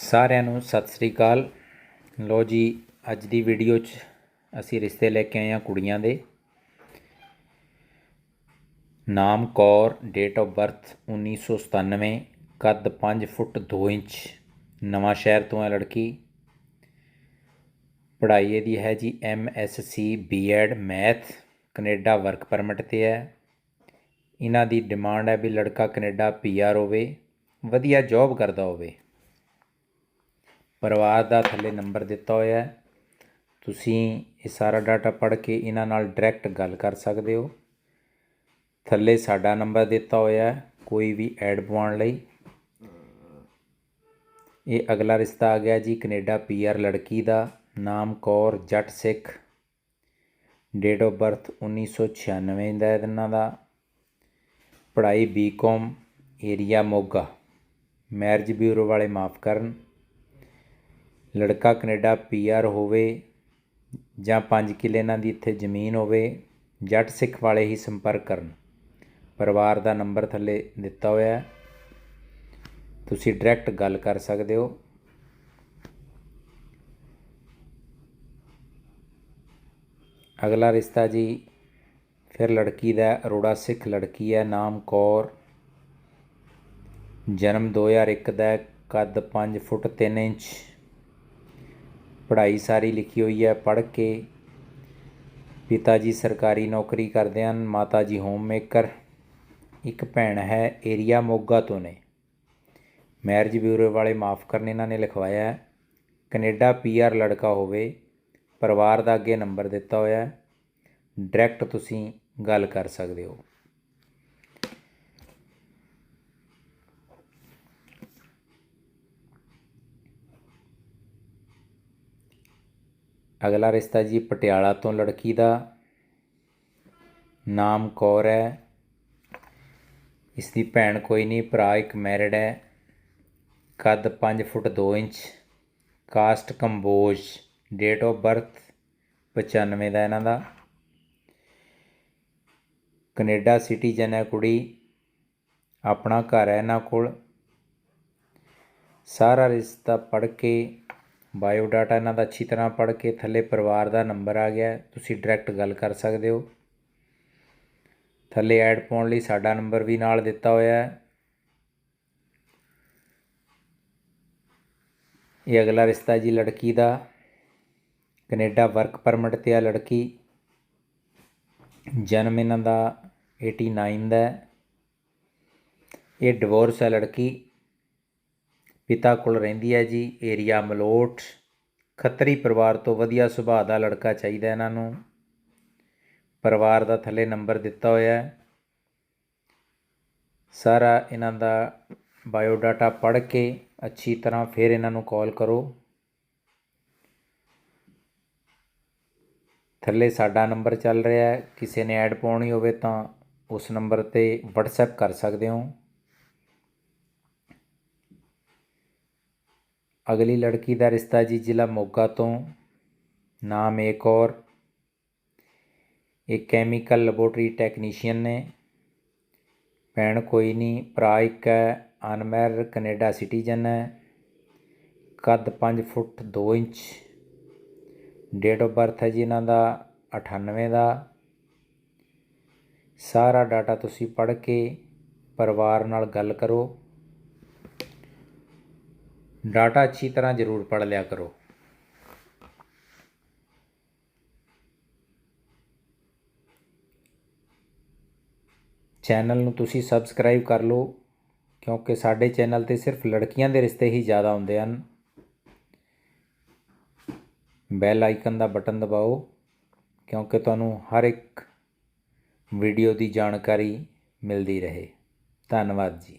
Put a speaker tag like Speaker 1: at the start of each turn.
Speaker 1: ਸਾਰਿਆਂ ਨੂੰ ਸਤਿ ਸ੍ਰੀ ਅਕਾਲ। ਲੋ ਜੀ, ਅੱਜ ਦੀ ਵੀਡੀਓ 'ਚ ਅਸੀਂ ਰਿਸ਼ਤੇ ਲੈ ਕੇ ਆਏ ਹਾਂ ਕੁੜੀਆਂ ਦੇ। ਨਾਮ ਕੌਰ ਡੇਟ ਆਫ ਬਰਥ 1997 ਕੱਦ 5 ਫੁੱਟ 2 ਇੰਚ, ਨਵਾਂ ਸ਼ਹਿਰ ਤੋਂ ਹੈ ਲੜਕੀ। ਪੜ੍ਹਾਈ ਇਹਦੀ ਹੈ ਜੀ M S C B Ed math Canada work permit ਤੇ ਹੈ। ਇਹਨਾਂ ਦੀ ਡਿਮਾਂਡ ਹੈ ਵੀ ਲੜਕਾ ਕੈਨੇਡਾ ਪੀਆਰ ਹੋਵੇ, ਵਧੀਆ ਜੌਬ ਕਰਦਾ ਹੋਵੇ। ਪਰਿਵਾਰ ਦਾ ਥੱਲੇ ਨੰਬਰ ਦਿੱਤਾ ਹੋਇਆ ਹੈ। ਤੁਸੀਂ ਇਹ ਸਾਰਾ ਡਾਟਾ ਪੜ੍ਹ ਕੇ ਇਹਨਾਂ ਨਾਲ ਡਾਇਰੈਕਟ ਗੱਲ ਕਰ ਸਕਦੇ ਹੋ। ਥੱਲੇ ਸਾਡਾ ਨੰਬਰ ਦਿੱਤਾ ਹੋਇਆ ਹੈ, ਕੋਈ ਵੀ ਐਡ ਪਵਾਉਣ ਲਈ। ਇਹ ਅਗਲਾ ਰਿਸ਼ਤਾ ਆ ਗਿਆ ਜੀ ਕੈਨੇਡਾ ਪੀਆਰ ਲੜਕੀ ਦਾ, ਨਾਮ Kaur Jatt Sikh. Date of birth 1996 ਦਾ ਇਹਨਾਂ ਦਾ। ਪੜ੍ਹਾਈ B Com area Moga. Marriage bureau ਵਾਲੇ ਮਾਫ ਕਰਨ। ਲੜਕਾ ਕੈਨੇਡਾ ਪੀਆਰ ਹੋਵੇ ਜਾਂ 5 ਕਿੱਲੇ ਇਹਨਾਂ ਦੀ ਇੱਥੇ ਜ਼ਮੀਨ ਹੋਵੇ, ਜੱਟ ਸਿੱਖ ਵਾਲੇ ਹੀ ਸੰਪਰਕ ਕਰਨ। ਪਰਿਵਾਰ ਦਾ ਨੰਬਰ ਥੱਲੇ ਦਿੱਤਾ ਹੋਇਆ ਹੈ। ਤੁਸੀਂ ਡਾਇਰੈਕਟ ਗੱਲ ਕਰ ਸਕਦੇ ਹੋ। ਅਗਲਾ ਰਿਸ਼ਤਾ ਜੀ, ਫਿਰ ਲੜਕੀ ਦਾ ਅਰੋੜਾ ਸਿੱਖ ਲੜਕੀ ਹੈ, ਨਾਮ ਕੌਰ। ਜਨਮ 2001 ਦਾ ਕੱਦ 5 ਫੁੱਟ 3 ਇੰਚ। ਪੜ੍ਹਾਈ ਸਾਰੀ ਲਿਖੀ ਹੋਈ ਹੈ, ਪੜ੍ਹ ਕੇ ਪਿਤਾ ਜੀ ਸਰਕਾਰੀ ਨੌਕਰੀ ਕਰਦੇ ਹਨ, ਮਾਤਾ ਜੀ ਹੋਮ ਮੇਕਰ ਇੱਕ ਭੈਣ ਹੈ ਏਰੀਆ ਮੋਗਾ ਤੋਂ ਨੇ। ਮੈਰਿਜ ਬਿਊਰੋ ਵਾਲੇ ਮਾਫ ਕਰਨ ਇਹਨਾਂ ਨੇ ਲਿਖਵਾਇਆ ਹੈ। ਕੈਨੇਡਾ ਪੀਆਰ ਲੜਕਾ ਹੋਵੇ, ਪਰਿਵਾਰ ਦਾ ਅੱਗੇ ਨੰਬਰ ਦਿੱਤਾ ਹੋਇਆ ਹੈ। ਡਾਇਰੈਕਟ ਤੁਸੀਂ ਗੱਲ ਕਰ ਸਕਦੇ ਹੋ। ਅਗਲਾ ਰਿਸ਼ਤਾ ਜੀ ਪਟਿਆਲਾ ਤੋਂ ਲੜਕੀ ਦਾ। ਨਾਮ ਕੌਰ ਹੈ। ਇਸ ਦੀ ਭੈਣ ਕੋਈ ਨਹੀਂ, ਭਰਾ ਇੱਕ ਮੈਰਿਡ ਹੈ। ਕੱਦ 5 foot 2 inch caste Kamboj date of birth 95 ਦਾ ਇਹਨਾਂ ਦਾ। ਕੈਨੇਡਾ ਸਿਟੀਜ਼ਨ ਹੈ ਕੁੜੀ, ਆਪਣਾ ਘਰ ਹੈ ਇਹਨਾਂ ਕੋਲ। ਸਾਰਾ ਰਿਸ਼ਤਾ ਪੜ੍ਹ ਕੇ ਬਾਇਓਡਾਟਾ ਇਹਨਾਂ ਦਾ ਅੱਛੀ ਤਰ੍ਹਾਂ ਪੜ੍ਹ ਕੇ ਥੱਲੇ ਪਰਿਵਾਰ ਦਾ ਨੰਬਰ ਆ ਗਿਆ, ਤੁਸੀਂ ਡਾਇਰੈਕਟ ਗੱਲ ਕਰ ਸਕਦੇ ਹੋ। ਥੱਲੇ ਐਡ ਪਾਉਣ ਲਈ ਸਾਡਾ ਨੰਬਰ ਵੀ ਨਾਲ ਦਿੱਤਾ ਹੋਇਆ ਹੈ। ਇਹ ਅਗਲਾ ਰਿਸ਼ਤਾ ਜੀ ਲੜਕੀ ਦਾ, ਕੈਨੇਡਾ ਵਰਕ ਪਰਮਿਟ ਤੇ ਆ ਲੜਕੀ। ਜਨਮ ਇਹਨਾਂ ਦਾ 89 ਦਾ ਇਹ ਡਿਵੋਰਸ ਹੈ ਲੜਕੀ। ਪਿਤਾ ਕੋਲ ਰਹਿੰਦੀ ਹੈ ਜੀ, ਏਰੀਆ ਮਲੋਟ। ਖੱਤਰੀ ਪਰਿਵਾਰ ਤੋਂ ਵਧੀਆ ਸੁਭਾਅ ਦਾ ਲੜਕਾ ਚਾਹੀਦਾ ਇਹਨਾਂ ਨੂੰ। ਪਰਿਵਾਰ ਦਾ ਥੱਲੇ ਨੰਬਰ ਦਿੱਤਾ ਹੋਇਆ ਹੈ। ਸਾਰਾ ਇਹਨਾਂ ਦਾ ਬਾਇਓਡਾਟਾ ਪੜ੍ਹ ਕੇ ਅੱਛੀ ਤਰ੍ਹਾਂ ਫਿਰ ਇਹਨਾਂ ਨੂੰ ਕਾਲ ਕਰੋ। ਥੱਲੇ ਸਾਡਾ ਨੰਬਰ ਚੱਲ ਰਿਹਾ ਹੈ। ਕਿਸੇ ਨੇ ਐਡ ਪਾਉਣੀ ਹੋਵੇ ਤਾਂ ਉਸ ਨੰਬਰ ਤੇ WhatsApp ਕਰ ਸਕਦੇ ਹੋ। ਅਗਲੀ ਲੜਕੀ ਦਾ ਰਿਸ਼ਤਾ ਜੀ ਜ਼ਿਲ੍ਹਾ ਮੋਗਾ ਤੋਂ। ਨਾਮ ਏਕ ਔਰ ਇਹ ਕੈਮੀਕਲ ਲੈਬੋਰਟਰੀ ਟੈਕਨੀਸ਼ੀਅਨ ਨੇ। ਭੈਣ ਕੋਈ ਨਹੀਂ, ਭਰਾ ਇੱਕ ਹੈ ਅਨਮੈਰ ਕੈਨੇਡਾ ਸਿਟੀਜ਼ਨ ਹੈ। ਕੱਦ 5 foot 2 inch. Date of birth ਹੈ ਜੀ ਇਹਨਾਂ ਦਾ 98 ਦਾ। ਸਾਰਾ ਡਾਟਾ ਤੁਸੀਂ ਪੜ੍ਹ ਕੇ ਪਰਿਵਾਰ ਨਾਲ ਗੱਲ ਕਰੋ। ਡਾਟਾ ਅੱਛੀ ਤਰ੍ਹਾਂ ਜ਼ਰੂਰ ਪੜ੍ਹ ਲਿਆ ਕਰੋ। ਚੈਨਲ ਨੂੰ ਤੁਸੀਂ ਸਬਸਕ੍ਰਾਈਬ ਕਰ ਲਓ, ਕਿਉਂਕਿ ਸਾਡੇ ਚੈਨਲ ਤੇ ਸਿਰਫ ਲੜਕੀਆਂ ਦੇ ਰਿਸ਼ਤੇ ਹੀ ਜ਼ਿਆਦਾ ਹੁੰਦੇ ਹਨ। ਬੈਲ ਆਈਕਨ ਦਾ ਬਟਨ ਦਬਾਓ, ਕਿਉਂਕਿ ਤੁਹਾਨੂੰ ਹਰ ਇੱਕ ਵੀਡੀਓ ਦੀ ਜਾਣਕਾਰੀ ਮਿਲਦੀ ਰਹੇ। ਧੰਨਵਾਦ ਜੀ।